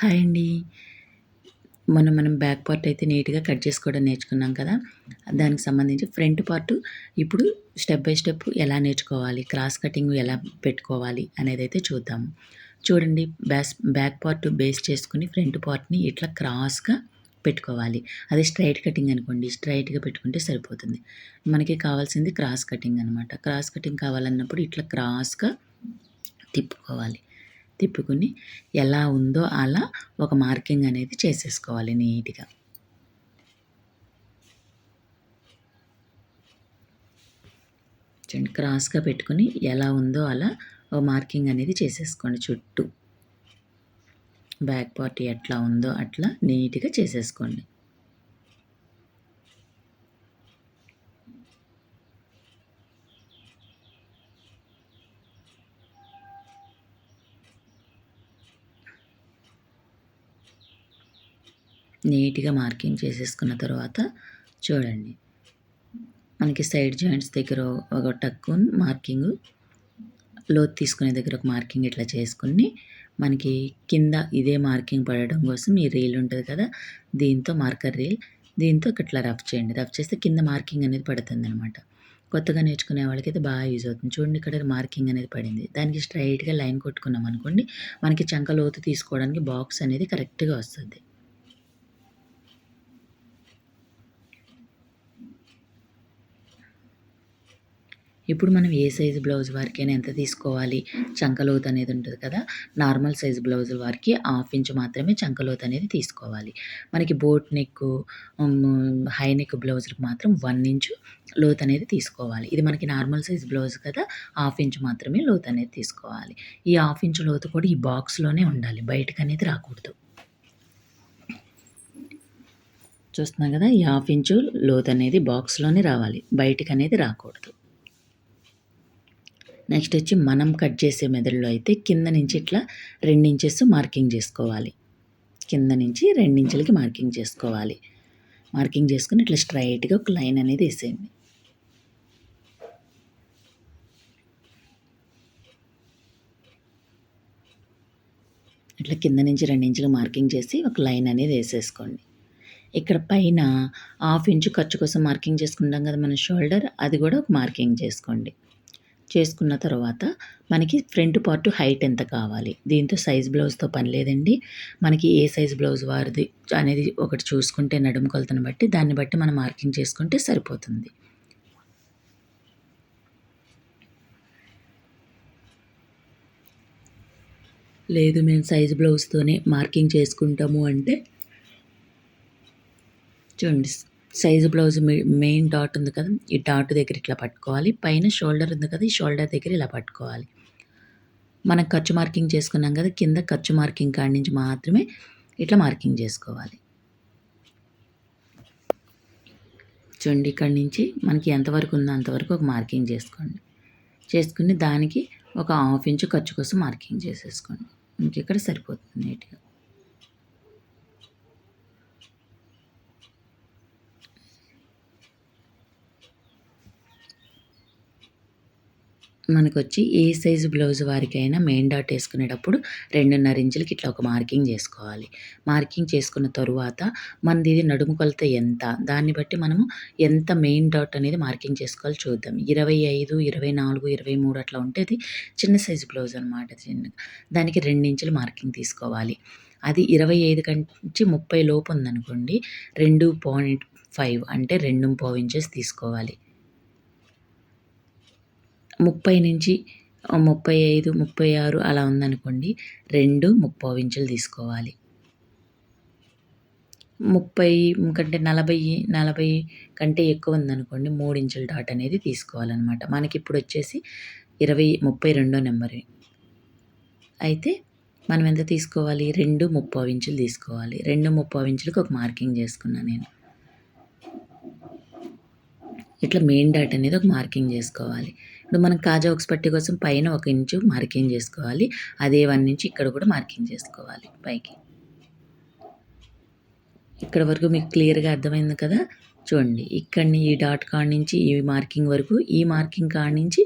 Hi అండి. మొన్న మనం బ్యాక్ పార్ట్ అయితే నీట్గా కట్ చేసుకోవడం నేర్చుకున్నాం కదా. దానికి సంబంధించి ఫ్రంట్ పార్ట్ ఇప్పుడు స్టెప్ బై స్టెప్ ఎలా నేర్చుకోవాలి క్రాస్ కటింగ్ ఎలా పెట్టుకోవాలి అనేది అయితే చూద్దాము చూడండి బ్యాస్ బ్యాక్ పార్ట్ బేస్ చేసుకుని ఫ్రంట్ పార్ట్ని ఇట్లా క్రాస్గా పెట్టుకోవాలి. అది స్ట్రైట్ కటింగ్ అనుకోండి స్ట్రైట్గా పెట్టుకుంటే సరిపోతుంది. మనకి కావాల్సింది క్రాస్ కటింగ్ అనమాట క్రాస్ కటింగ్ కావాలన్నప్పుడు ఇట్లా క్రాస్గా తిప్పుకోవాలి. తిప్పుకుని ఎలా ఉందో అలా ఒక మార్కింగ్ అనేది చేసేసుకోవాలి నీట్గా. చూడండి క్రాస్గా పెట్టుకుని ఎలా ఉందో అలా ఒక మార్కింగ్ అనేది చేసేసుకోండి చుట్టూ. బ్యాక్ పార్ట్ ఎట్లా ఉందో అట్లా నీట్గా చేసేసుకోండి. నీట్గా మార్కింగ్ చేసేసుకున్న తర్వాత చూడండి. మనకి సైడ్ జాయింట్స్ దగ్గర ఒక టక్కు మార్కింగ్ లోతు తీసుకునే దగ్గర ఒక మార్కింగ్ ఇట్లా చేసుకుని మనకి కింద ఇదే మార్కింగ్ పడడం కోసం ఈ రీల్ ఉంటుంది కదా దీంతో మార్కర్ రీల్ దీంతో ఇట్లా రఫ్ చేయండి. రఫ్ చేస్తే కింద మార్కింగ్ అనేది పడుతుంది అనమాట కొత్తగా నేర్చుకునే వాళ్ళకైతే బాగా యూజ్ అవుతుంది. చూడండి ఇక్కడ మార్కింగ్ అనేది పడింది. దానికి స్ట్రైట్గా లైన్ కొట్టుకున్నాం అనుకోండి మనకి చంక లోతు తీసుకోవడానికి బాక్స్ అనేది కరెక్ట్గా వస్తుంది. ఇప్పుడు మనం ఏ సైజు బ్లౌజ్ వారికైనా ఎంత తీసుకోవాలి? చంకలోత్ అనేది ఉంటుంది కదా. నార్మల్ సైజు బ్లౌజ్ వారికి హాఫ్ ఇంచ్ మాత్రమే చంకలోత్ అనేది తీసుకోవాలి. మనకి బోట్ నెక్ హై నెక్ బ్లౌజ్కి మాత్రం వన్ ఇంచు లోత్ అనేది తీసుకోవాలి. ఇది మనకి నార్మల్ సైజ్ బ్లౌజ్ కదా. హాఫ్ ఇంచ్ మాత్రమే లోత్ అనేది తీసుకోవాలి. ఈ హాఫ్ ఇంచ్ లోతు కూడా ఈ బాక్స్లోనే ఉండాలి. బయటకు అనేది రాకూడదు. చూస్తున్నాం కదా ఈ హాఫ్ ఇంచు లోత్ అనేది బాక్స్లోనే రావాలి. బయటకు అనేది రాకూడదు. నెక్స్ట్ వచ్చి మనం కట్ చేసే మెదడులో అయితే కింద నుంచి ఇట్లా ఇంచెస్ మార్కింగ్ చేసుకోవాలి. కింద నుంచి రెండించులకి మార్కింగ్ చేసుకోవాలి. మార్కింగ్ చేసుకుని ఇట్లా స్ట్రైట్గా ఒక లైన్ అనేది వేసేయండి. ఇట్లా కింద నుంచి రెండించులు మార్కింగ్ చేసి ఒక లైన్ అనేది వేసేసుకోండి. ఇక్కడ పైన హాఫ్ ఇంచు ఖర్చు కోసం మార్కింగ్ చేసుకుంటాం కదా మన షోల్డర్ అది కూడా ఒక మార్కింగ్ చేసుకోండి. చేసుకున్న తర్వాత మనకి ఫ్రంట్ పార్ట్ హైట్ ఎంత కావాలి? దీంతో సైజ్ బ్లౌజ్తో పని లేదండి. మనకి ఏ సైజ్ బ్లౌజ్ వారిది అనేది ఒకటి చూసుకుంటే నడుము కొలతను బట్టి దాన్ని బట్టి మనం మార్కింగ్ చేసుకుంటే సరిపోతుంది. లేదు మేము సైజ్ బ్లౌజ్తోనే మార్కింగ్ చేసుకుంటాము అంటే చూడండి సైజు బ్లౌజ్ మెయిన్ డాట్ ఉంది కదా ఈ డాట్ దగ్గర ఇట్లా పట్టుకోవాలి. పైన షోల్డర్ ఉంది కదా ఈ షోల్డర్ దగ్గర ఇలా పట్టుకోవాలి. మనం ఖర్చు మార్కింగ్ చేసుకున్నాం కదా కింద ఖర్చు మార్కింగ్ కాడి నుంచి మాత్రమే ఇట్లా మార్కింగ్ చేసుకోవాలి. చూడండి ఇక్కడి నుంచి మనకి ఎంతవరకు ఉందో అంతవరకు ఒక మార్కింగ్ చేసుకోండి. చేసుకుని దానికి ఒక హాఫ్ ఇంచు ఖర్చు కోసం మార్కింగ్ చేసేసుకోండి. ఇంక ఇక్కడ సరిపోతుంది నీట్గా. మనకు వచ్చి ఏ సైజు బ్లౌజ్ వారికైనా మెయిన్ డాట్ వేసుకునేటప్పుడు రెండున్నర ఇంచులకి ఇట్లా ఒక మార్కింగ్ చేసుకోవాలి. మార్కింగ్ చేసుకున్న తరువాత మనది ఇది నడుము కొలత ఎంత? దాన్ని బట్టి మనము ఎంత మెయిన్ డాట్ అనేది మార్కింగ్ చేసుకోవాలి చూద్దాం. ఇరవై ఐదు ఇరవై నాలుగు ఇరవై మూడు అట్లా ఉంటే అది చిన్న సైజు బ్లౌజ్ అనమాట చిన్న. దానికి రెండు ఇంచులు మార్కింగ్ తీసుకోవాలి. అది ఇరవై ఐదు కంచి ముప్పై లోపు ఉందనుకోండి రెండు పాయింట్ ఫైవ్ అంటే రెండు పావు ఇంచెస్ తీసుకోవాలి. ముప్పై నుంచి ముప్పై ఐదు ముప్పై ఆరు అలా ఉందనుకోండి. రెండు ముప్పై ఇంచులు తీసుకోవాలి. ముప్పై కంటే నలభై నలభై కంటే ఎక్కువ ఉందనుకోండి మూడు ఇంచుల డాట్ అనేది తీసుకోవాలన్నమాట. మనకి ఇప్పుడు వచ్చేసి ఇరవై ముప్పై రెండో నెంబర్. అయితే మనం ఎంత తీసుకోవాలి? రెండు ముప్పై ఇంచులు తీసుకోవాలి. రెండు ముప్పై ఇంచులకు ఒక మార్కింగ్ చేసుకున్నాను నేను. ఇట్లా మెయిన్ డాట్ అనేది ఒక మార్కింగ్ చేసుకోవాలి. ఇప్పుడు మనం కాజా ఒక పట్టి కోసం పైన ఒక ఇంచు మార్కింగ్ చేసుకోవాలి. అదే వన్ ఇంచు ఇక్కడ కూడా మార్కింగ్ చేసుకోవాలి పైకి. ఇక్కడ వరకు మీకు క్లియర్గా అర్థమైంది కదా? చూడండి ఇక్కడిని ఈ డాట్ కాడ నుంచి ఈ మార్కింగ్ వరకు ఈ మార్కింగ్ కాడ నుంచి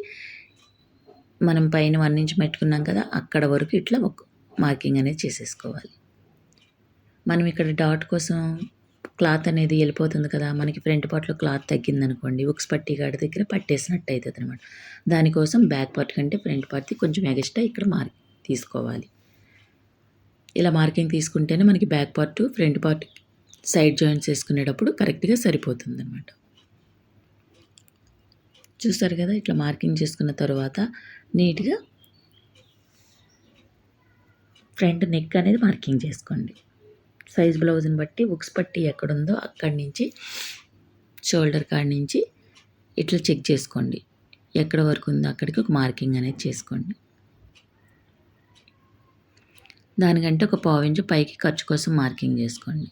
మనం పైన వన్ ఇంచ్ పెట్టుకున్నాం కదా అక్కడ వరకు ఇట్లా ఒక మార్కింగ్ అనేది చేసేసుకోవాలి. మనం ఇక్కడ డాట్ కోసం క్లాత్ అనేది వెళ్ళిపోతుంది కదా మనకి ఫ్రంట్ పార్ట్లో క్లాత్ తగ్గిందనుకోండి ఉక్స్ పట్టి గాడి దగ్గర పట్టేసినట్టు అవుతుంది అనమాట దానికోసం బ్యాక్ పార్ట్ కంటే ఫ్రంట్ పార్ట్ది కొంచెం ఎగస్ట్రా ఇక్కడ మార్క్ తీసుకోవాలి. ఇలా మార్కింగ్ తీసుకుంటేనే మనకి back part front part side joints వేసుకునేటప్పుడు కరెక్ట్గా సరిపోతుంది అనమాట చూస్తారు కదా ఇట్లా మార్కింగ్ చేసుకున్న తర్వాత నీట్గా ఫ్రంట్ నెక్ అనేది మార్కింగ్ చేసుకోండి. సైజ్ బ్లౌజ్ని బట్టి ఉక్స్ పట్టి ఎక్కడుందో అక్కడి నుంచి షోల్డర్ కాడి నుంచి ఇట్లా చెక్ చేసుకోండి. ఎక్కడ వరకు ఉందో అక్కడికి ఒక మార్కింగ్ అనేది చేసుకోండి. దానికంటే ఒక పావించు పైకి ఖర్చు కోసం మార్కింగ్ చేసుకోండి.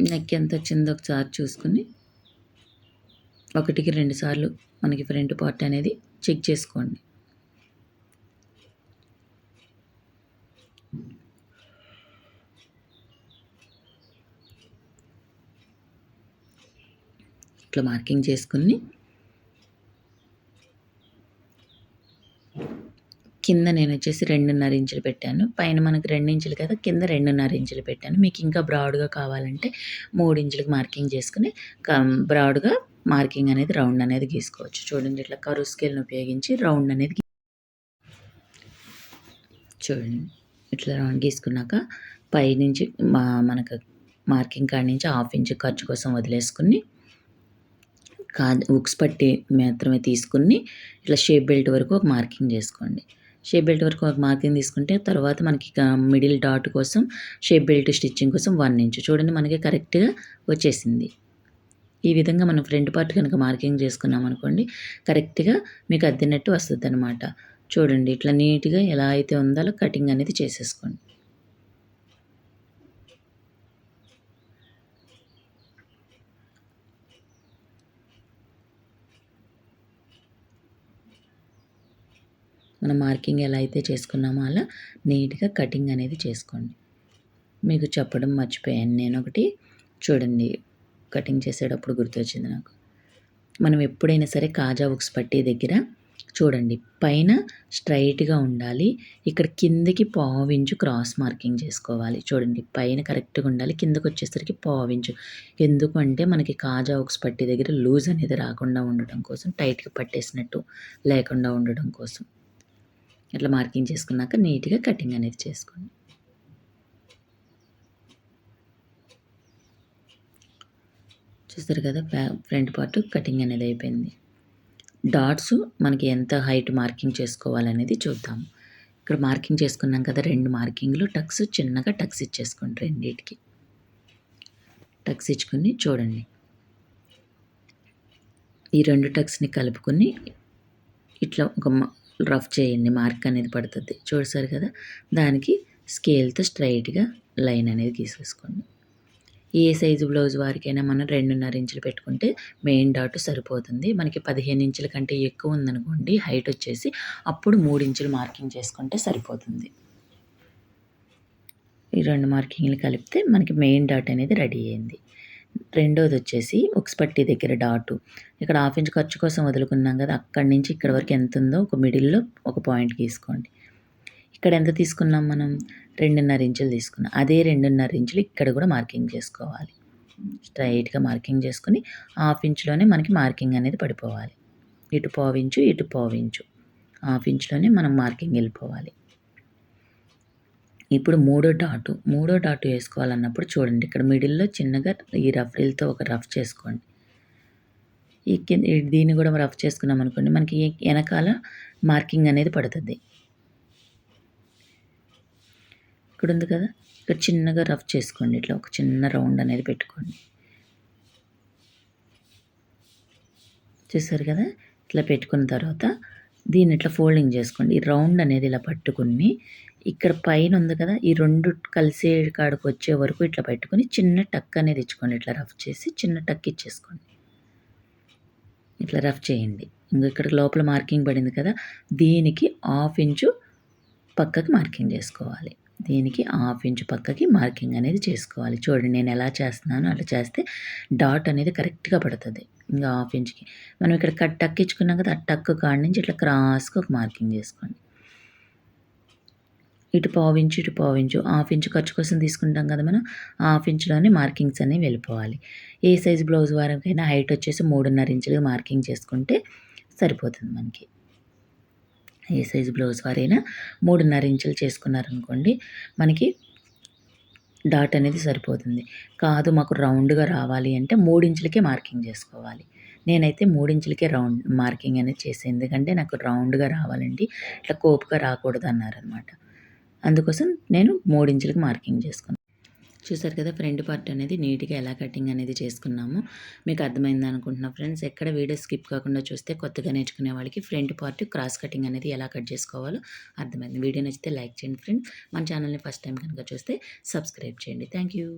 నెక్ ఎంత వచ్చిందో ఒకసారి చూసుకుని ఒకటికి రెండు సార్లు మనకి ఫ్రంట్ పార్ట్ అనేది చెక్ చేసుకోండి. ఇట్లా మార్కింగ్ చేసుకుని కింద నేను వచ్చేసి రెండున్నర ఇంచులు పెట్టాను. పైన మనకు రెండు ఇంచులు కదా కింద రెండున్నర ఇంచులు పెట్టాను. మీకు ఇంకా బ్రాడ్గా కావాలంటే మూడు ఇంచులకు మార్కింగ్ చేసుకుని బ్రాడ్గా మార్కింగ్ అనేది రౌండ్ అనేది గీసుకోవచ్చు. చూడండి ఇట్లా కరువు స్కేల్ని ఉపయోగించి రౌండ్ అనేది చూడండి ఇట్లా రౌండ్ గీసుకున్నాక పైనుంచి మా మనకు మార్కింగ్ కాడి నుంచి హాఫ్ ఇంచ్ ఖర్చు కోసం వదిలేసుకుని కా ఉక్స్ పట్టి మాత్రమే తీసుకుని ఇట్లా షేప్ బెల్ట్ వరకు ఒక మార్కింగ్ చేసుకోండి. షేప్ బెల్ట్ వరకు ఒక మార్కింగ్ తీసుకుంటే తర్వాత మనకి మిడిల్ డాట్ కోసం షేప్ బెల్ట్ స్టిచ్చింగ్ కోసం వన్ ఇంచ్. చూడండి మనకి కరెక్ట్గా వచ్చేసింది. ఈ విధంగా మనం ఫ్రంట్ పార్ట్ కనుక మార్కింగ్ చేసుకున్నాం అనుకోండి కరెక్ట్గా మీకు అద్దినట్టు వస్తుంది అనమాట చూడండి ఇట్లా నీట్గా ఎలా అయితే ఉందో కటింగ్ అనేది చేసేసుకోండి. మనం మార్కింగ్ ఎలా అయితే చేసుకున్నామో అలా నీట్గా కటింగ్ అనేది చేసుకోండి. మీకు చెప్పడం మర్చిపోయాను. నేను ఒకటి చూడండి కటింగ్ చేసేటప్పుడు గుర్తొచ్చింది నాకు. మనం ఎప్పుడైనా సరే కాజా ఉక్స్ పట్టే దగ్గర చూడండి పైన స్ట్రైట్గా ఉండాలి. ఇక్కడ కిందకి పావించు క్రాస్ మార్కింగ్ చేసుకోవాలి. చూడండి పైన కరెక్ట్గా ఉండాలి. కిందకు వచ్చేసరికి పావించు ఎందుకంటే మనకి కాజా ఉక్స్ పట్టే దగ్గర లూజ్ అనేది రాకుండా ఉండడం కోసం టైట్గా పట్టేసినట్టు లేకుండా ఉండడం కోసం. ఇట్లా మార్కింగ్ చేసుకున్నాక నీట్గా కటింగ్ అనేది చేసుకోండి. చూస్తారు కదా ఫ్రంట్ పార్ట్ కటింగ్ అనేది అయిపోయింది. డాట్స్ మనకి ఎంత హైట్ మార్కింగ్ చేసుకోవాలనేది చూద్దాము ఇక్కడ మార్కింగ్ చేసుకున్నాం కదా రెండు మార్కింగ్లు. టక్స్ చిన్నగా టక్స్ ఇచ్చేసుకోండి రెండింటికి. టక్స్ ఇచ్చుకుని చూడండి. ఈ రెండు టక్స్ని కలుపుకొని ఇట్లా ఒక రఫ్ చేయండి మార్క్ అనేది పడుతుంది. చూడసారు కదా దానికి స్కేల్తో స్ట్రైట్గా లైన్ అనేది గీసేసుకోండి. ఏ సైజు బ్లౌజ్ వారికైనా మనం రెండున్నర ఇంచులు పెట్టుకుంటే మెయిన్ డాట్ సరిపోతుంది. మనకి పదిహేను ఇంచుల కంటే ఎక్కువ ఉందనుకోండి హైట్ వచ్చేసి అప్పుడు మూడు ఇంచులు మార్కింగ్ చేసుకుంటే సరిపోతుంది. ఈ రెండు మార్కింగ్లు కలిపితే మనకి మెయిన్ డాట్ అనేది రెడీ అయింది. రెండోది వచ్చేసి ఉక్స్ పట్టి దగ్గర డాటు. ఇక్కడ హాఫ్ ఇంచ్ ఖర్చు కోసం వదులుకున్నాం కదా అక్కడి నుంచి ఇక్కడ వరకు ఎంత ఉందో ఒక మిడిల్లో ఒక పాయింట్ తీసుకోండి ఇక్కడ ఎంత తీసుకున్నాం మనం? రెండున్నర ఇంచులు తీసుకున్నాం. అదే రెండున్నర ఇంచులు ఇక్కడ కూడా మార్కింగ్ చేసుకోవాలి. స్ట్రైట్గా మార్కింగ్ చేసుకుని హాఫ్ ఇంచులోనే మనకి మార్కింగ్ అనేది పడిపోవాలి. ఇటు పావించు ఇటు పావించు హాఫ్ ఇంచులోనే మనం మార్కింగ్ వెళ్ళిపోవాలి. ఇప్పుడు మూడో డాటు మూడో డాటు వేసుకోవాలన్నప్పుడు చూడండి ఇక్కడ మిడిల్లో చిన్నగా ఈ రఫ్ రీల్తో ఒక రఫ్ చేసుకోండి. ఈ కింద దీన్ని కూడా రఫ్ చేసుకున్నాం అనుకోండి మనకి వెనకాల మార్కింగ్ అనేది పడుతుంది. ఇక్కడ ఉంది కదా ఇక్కడ చిన్నగా రఫ్ చేసుకోండి ఇట్లా ఒక చిన్న రౌండ్ అనేది పెట్టుకోండి. చూసారు కదా ఇట్లా పెట్టుకున్న తర్వాత దీన్ని ఇట్లా ఫోల్డింగ్ చేసుకోండి. ఈ రౌండ్ అనేది ఇలా పట్టుకుని ఇక్కడ పైన ఉంది కదా ఈ రెండు కలిసే కాడికి వచ్చే వరకు ఇట్లా పెట్టుకొని చిన్న టక్ అనేది ఇచ్చుకోండి. ఇట్లా రఫ్ చేసి చిన్న టక్ ఇచ్చేసుకోండి. ఇట్లా రఫ్ చేయండి. ఇంకా ఇక్కడ లోపల మార్కింగ్ పడింది కదా దీనికి హాఫ్ ఇంచు పక్కకి మార్కింగ్ చేసుకోవాలి. దీనికి హాఫ్ ఇంచు పక్కకి మార్కింగ్ అనేది చేసుకోవాలి. చూడండి నేను ఎలా చేస్తున్నానో అలా చేస్తే డాట్ అనేది కరెక్ట్గా పడుతుంది. ఇంకా హాఫ్ ఇంచ్కి. మనం ఇక్కడ కట్ టక్ ఇచ్చుకున్నాం కదా ఆ టక్ కాడి నుంచి ఇట్లా క్రాస్గా ఒక మార్కింగ్ చేసుకోండి. ఇటు పావించు ఇటు పావించు హాఫ్ ఇంచు ఖర్చు కోసం తీసుకుంటాం కదా మనం హాఫ్ ఇంచులోనే మార్కింగ్స్ అనేవి వెళ్ళిపోవాలి. ఏ సైజ్ బ్లౌజ్ వారికైనా హైట్ వచ్చేసి మూడున్నర ఇంచులు మార్కింగ్ చేసుకుంటే సరిపోతుంది మనకి. ఏ సైజ్ బ్లౌజ్ వారైనా మూడున్నర ఇంచులు చేసుకున్నారనుకోండి మనకి డాట్ అనేది సరిపోతుంది. కాదు మాకు రౌండ్గా రావాలి అంటే మూడించులకే మార్కింగ్ చేసుకోవాలి. నేనైతే మూడించులకే రౌండ్ మార్కింగ్ అనేది చేసాను ఎందుకంటే నాకు రౌండ్గా రావాలండి ఇట్లా కోపుగా రాకూడదు అన్నారనమాట అందుకోసం నేను మూడించులకు మార్కింగ్ చేసుకున్నాను చూసారు కదా ఫ్రంట్ పార్ట్ అనేది నీట్గా ఎలా కటింగ్ అనేది చేసుకున్నాము. మీకు అర్థమైంది అనుకుంటున్నా ఫ్రెండ్స్. ఎక్కడ వీడియో స్కిప్ కాకుండా చూస్తే కొత్తగా నేర్చుకునే వాళ్ళకి ఫ్రంట్ పార్ట్ క్రాస్ కటింగ్ అనేది ఎలా కట్ చేసుకోవాలో అర్థమైంది. వీడియో నచ్చితే లైక్ చేయండి ఫ్రెండ్స్. మన ఛానల్ని ఫస్ట్ టైం కనుక చూస్తే సబ్స్క్రైబ్ చేయండి. Thank you